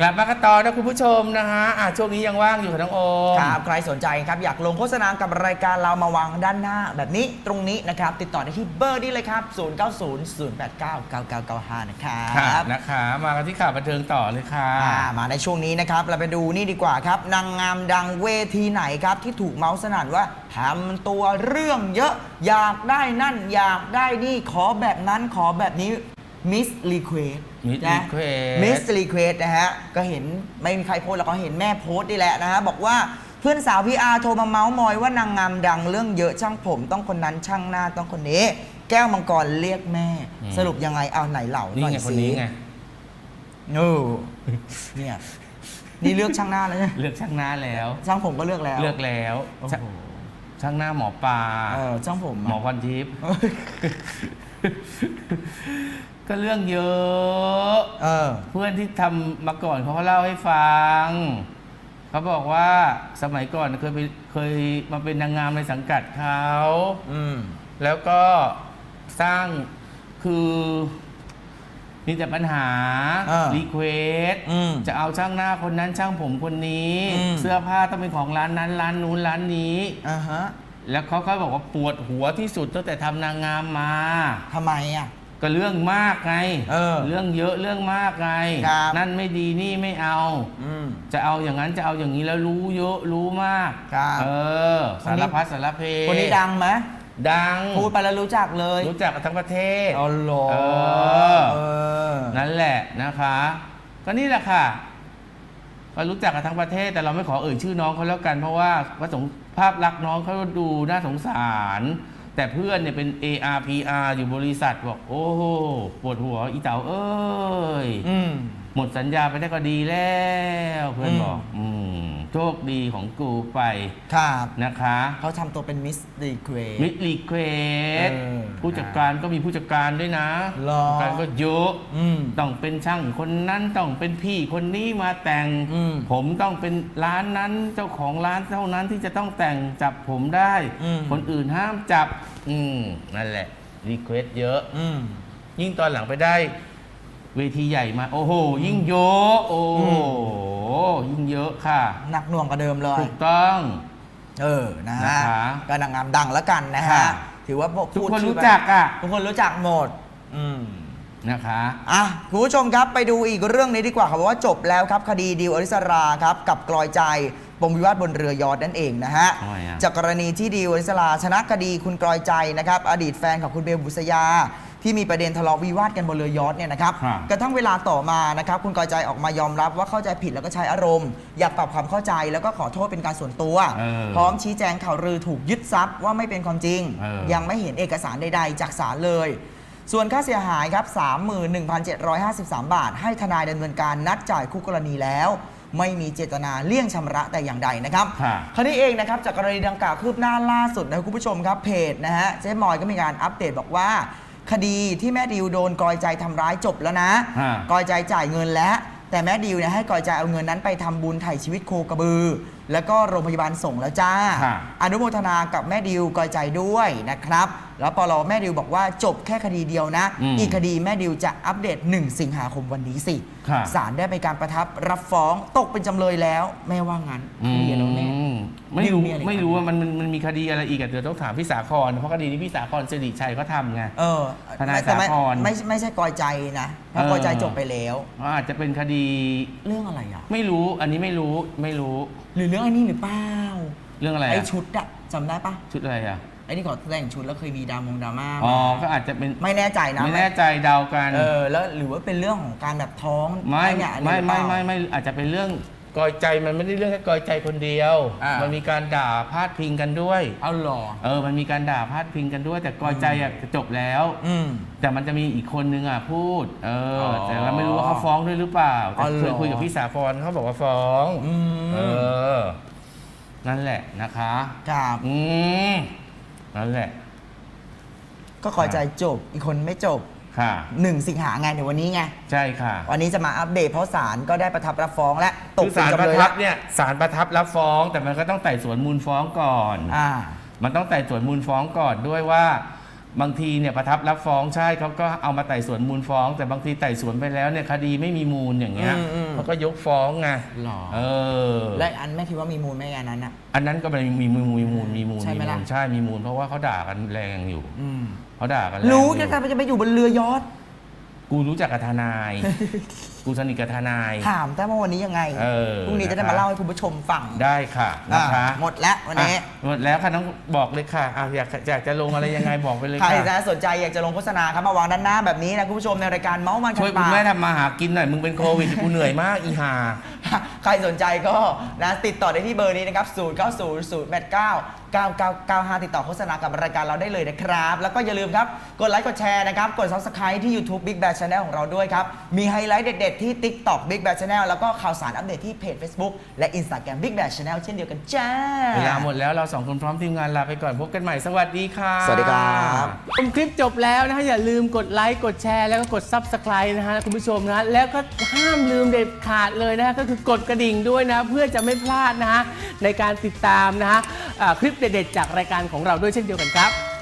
กลับมากันต่อนะคุณผู้ชมนะฮะอะช่วงนี้ยังว่างอยู่ค่ะน้องโอม ครับใครสนใจครับอยากลงโฆษณากับรายการเรามาวางด้านหน้า แบบนี้ตรงนี้นะครับ ติดต่อได้ที่เบอร์นี้เลยครับ 0900899995 นะครัค่ะบนะคะ มากันที่ข่าวบันเทิงต่อเลยค่ะ อ่ามาในช่วงนี้นะครับ เราไปดูนี่ดีกว่าครับ นางงามดังเวทีไหนครับ ที่ถูกเมาส์สนั่นว่าทำตัวเรื่องเยอะ อยากได้นั่น อยากได้นี่ขอแบบนั้นขอแบบนี้ มิสรีเควส Miss นะ Request มิสรีเควสนะฮะ ก็เห็นไม่มีใครโพสต์แล้วก็เห็นแม่โพสต์นี่แหละนะฮะ บอกว่าเพื่อนสาวพี่อาร์โทรมาเมาส์มอยว่านางงามดังเรื่องเยอะช่างผม ต้องคนนั้นช่างหน้าต้องคนนี้ แก้วมังกรเรียกแม่ อืม สรุปยังไงเอาไหนเหล่านี่หน่อยไงคนสินี้ไง โอ้เนี่ยนี่เลือกช่างหน้าแล้วเนี่ยเลือกช่างหน้าแล้ว ช่างผมก็เลือกแล้วเลือกแล้วโอ้ช่างโหช่างหน้าหมอปลาเออช่างผมหมอพรทิพย์ ก็เรื่องเยอะ เออ เพื่อนที่ทำมาก่อนเขาก็เล่าให้ฟัง เขาบอกว่าสมัยก่อนเคยไปเคยมาเป็นนางงามในสังกัดเขา อืม แล้วก็สร้างคือมีแต่ปัญหาอ่ารีเควสอืมจะเอาช่างหน้าคนนั้นช่างผมคนนี้ อืม เสื้อผ้าต้องเป็นของร้านนั้นร้านนู้นร้านนี้ อ่าฮะแล้วเขาก็บอกว่าปวดหัวที่สุดตั้งแต่ทำนางงามมา ทำไมอะ ก็เรื่องมากไงเออองเยอะเรื่องมากไงครับ นั่นไม่ดีนี่ไม่เอา อืม จะเอาอย่างนั้นจะเอาอย่างนี้แล้วรู้เยอะรู้มากครับเออคนนี้สารพัดสารเพคนนี้ดังไหมดังพูดไปแล้วรู้จักเลยรู้จักกันทั้งประเทศอ๋อเหรอเออ เออ นั่นแหละนะคะ ก็นี่แหละค่ะก็รู้จักกันทั้งประเทศแต่เราไม่ขอเอ่ยชื่อน้องเขาแล้วกัน เพราะว่าพระสงภาพลักษณ์น้องเขาดูน่าสงสาร แต่เพื่อนเนี่ยเป็น ARPR อยู่บริษัทบอกโอ้โหปวดหัวอีเต๋าเอ้ยอื หมดสัญญาไปได้ก็ดีแล้วเพื่อนอืมบอก อืมโชคดีของกูไปครับนะคะเขาทำตัวเป็นมิสดีเควสมิดรีเควสเออผู้จัดการก็มีผู้จัดการด้วยนะหรอ ผู้จัดการก็เยอะ อืม ต้องเป็นช่างคนนั้นต้องเป็นพี่คนนี้มาแต่ง อืมผมต้องเป็นร้านนั้นเจ้าของร้านเท่านั้นที่จะต้องแต่งจับผมได้ อืม คนอื่นห้ามจับ อืมนั่นแหละรีเควสเยอะ อืม ยิ่งตอนหลังไปได้ เวทีใหญ่มา โอ้โห ยิ่งเยอะโอ้โหอืยิ่งเยอะค่ะ หนักหน่วงกว่าเดิมเลย ถูกต้อง เออนะฮะนะคะ ก็นางงามดังแล้วกันนะฮะ ค่ะ ถือว่าพวทุกพูดคนชื่อรู้ไปจักอะ ทุกคนรู้จักหมด อืม นะคะ อะคุณผู้ชมครับไปดูอีกเรื่องนี้ดีกว่าครับว่าจบแล้วครับ คดีดิวอริสราครับกับกลอยใจปมวิวาทบนเรือยอดนั่นเองนะฮะ ทำไมอะ จากกรณีที่ดิวอริสราชนะคดีคุณกลอยใจนะครับ อดีตแฟนของคุณเบลบุษยา ที่มีประเด็นทะเลาะวิวาทกันบนเรือยอดเนี่ยนะครับครับกระทั่งเวลาต่อมานะครับคุณกลอยใจออกมายอมรับว่าเข้าใจผิดแล้วก็ใช้อารมณ์ อยากปรับความเข้าใจแล้วก็ขอโทษเป็นการส่วนตัว เออพร้อมชี้แจงข่าวลือถูกยึดทรัพย์ว่าไม่เป็นความจริง เออ ยังไม่เห็นเอกสารใดๆ จากศาลเลย ส่วนค่าเสียหายครับ 31,753 บาท ให้ทนายดำเนินการนัดจ่ายคู่กรณีแล้ว ไม่มีเจตนาเลี่ยงชำระแต่อย่างใดนะครับ ค่ะ คราวนี้เองนะครับจากกรณีดังกล่าวคืบหน้าล่าสุดนะคุณผู้ชมครับเพจนะฮะเจ๊มอยก็มีการอัปเดตบอกว่า คดีที่แม่ดิวโดนกอยใจทำร้ายจบแล้วนะ ฮะ กอยใจจ่ายเงินแล้ว แต่แม่ดิวเนี่ยให้กอยใจเอาเงินนั้นไปทำบุญไถ่ชีวิตโคกระบือ แล้วก็โรงพยาบาลส่งแล้วจ้า ค่ะ อนุโมทนากับแม่ดิวกอยใจด้วยนะครับ แล้วปลแม่ดิวบอกว่าจบแค่คดีเดียวนะ อืมอีกคดีแม่ดิวจะอัปเดต 1 สิงหาคมวันนี้สิค่ะศาลได้มีการประทับรับฟ้องตกเป็นจำเลยแล้วแม่ว่างั้นอืเคลียร์แล้วแน่ม ไม่รู้ดิวมีอะไรไม่รู้ว่ามันมันมันมีคดีอะไรอีกอะเดี๋ยวต้องถามพี่สาครเพราะคดีนี้พี่สาครสิริชัยเขาทำไง เออทนายแต่ไม่สาครไม่ไม่ใช่กอยใจนะเพราะเออ กอยใจจบไปแล้ว ว่าอาจจะเป็นคดีเรื่องอะไรอะ ไม่รู้อันนี้ไม่รู้ไม่รู้หรือเรื่องไอ้นี่หรือเปล่าเรื่องอะไรไอ้อะชุดอะจำได้ปะชุดอะไรอะไอ้นี่ขอแต่งชุดแล้วเคยมีดรามงดราม่าอ๋อมาก็อาจจะเป็นไม่แน่ใจนะไม่แน่ใจเดากัน เออแล้วหรือว่าเป็นเรื่องของการแบบท้องไม่เนี่ยอะไรไม่หรือเปไม่ล่า ไม่ไม่อาจจะเป็นเรื่อง กอยใจมันไม่ได้เรื่องแค่กอยใจคนเดียว อ่ามั มันมีการด่าพาดพิงกันด้วย เอาหรอเออ มันมีการด่าพาดพิงกันด้วย แต่กอยใจอะจบแล้ว อืม แต่มันจะมีอีกคนนึงอะพูด เออออแต่เราไม่รู้ว่าเขาฟ้องด้วยหรือเปล่าอ๋แต่อเหรอ เคยคุยกับพี่สาครเขาบอกว่าฟ้อง อืมเออนั่นแหละนะคะ ครับอืมนั่นแหละ ก็ขอใจจบ อีกคนไม่จบ ค่ะ หนึ่งสิงหาไงเดี๋ยววันนี้ไง ใช่ค่ะวันนี้จะมาอัปเดตเพราะศาลก็ได้ประทับรับฟ้องและตกคือเป็นศาลปจำระเลยทัแล้บวเนี่ยศาลประทับรับฟ้องแต่มันก็ต้องไต่สวนมูลฟ้องก่อน อ่า มันต้องไต่สวนมูลฟ้องก่อนด้วยว่า บางทีเนี่ยประทับรับฟ้องใช่เขาก็เอามาไต่สวนมูลฟ้อง แต่บางทีไต่สวนไปแล้วเนี่ยคดีไม่มีมูลอย่างเงี้ยอืมอืม เขาก็ยกฟ้องไงหรอเออและอันแม่คิดว่ามีมูลไหมอันนั้นอะ อันนั้นก็เป็นมีมูลมีมูลมีมูลใช่ไหมมีมูล่ะลใช่มีมูลเพราะว่าเขาด่ากันแรงอยู่อืมเขาด่ากันแรงรู้อยู่จะจะไปอยู่บนเรือ ยอท กูรู้จักกับทนาย กูสนิทกับทนาย ถามแต่ว่าวันนี้ยังไงเออพรุ่งนี้จะได้นะคะมาเล่าให้คุณผู้ชมฟังได้ค่ะนะคะอะหมดแล้ววันนี้อะหมดแล้วค่ะน้องบอกเลยค่ะอะอยากอยากจะลงอะไรยังไงบอกไปเลยใครค่ะ นะสนใจอยากจะลงโฆษณาครับมาวางด้านหน้าแบบนี้นะคุณผู้ชมในรายการเมาส์มันช่วยขัคุดณปากแม่ทำมาหากินหน่อยมึงเป็นโควิดกูเหนื่อยมากอีห่า ใครสนใจก็นะติดต่อได้ที่เบอร์นี้นะครับ 0 9 0 0 8 9 9 9 9 5 ติดต่อโฆษณากับรายการเราได้เลยนะครับ แล้วก็อย่าลืมครับ กดไลค์กดแชร์นะครับ กด subscribe ที่ YouTube Big Bad Channel ของเราด้วยครับ มีไฮไลท์เด็ดๆที่ TikTok Big Bad Channel แล้วก็ข่าวสารอัปเดตที่เพจ Facebook และ Instagram Big Bad Channel เช่นเดียวกันจ้า เวลาหมดแล้วเราสองคนพร้อมทีมงานลาไปก่อนพบกันใหม่สวัสดีค่ะสวัสดีครับ ชมคลิปจบแล้วนะฮะอย่าลืมกดไลค์กดแชร์แล้วก็กด Subscribe นะฮะคุณผู้ชมนะแล้วก็ห้ามลืมเด็ดขาดเลยนะฮะก็คือกดกระดิ่งด้วยนะเพื่อจะไม่พลาดนะฮะในการติดตามนะฮะอ่าคลิปเด็ดๆจากรายการของเราด้วยเช่นเดียวกันครับ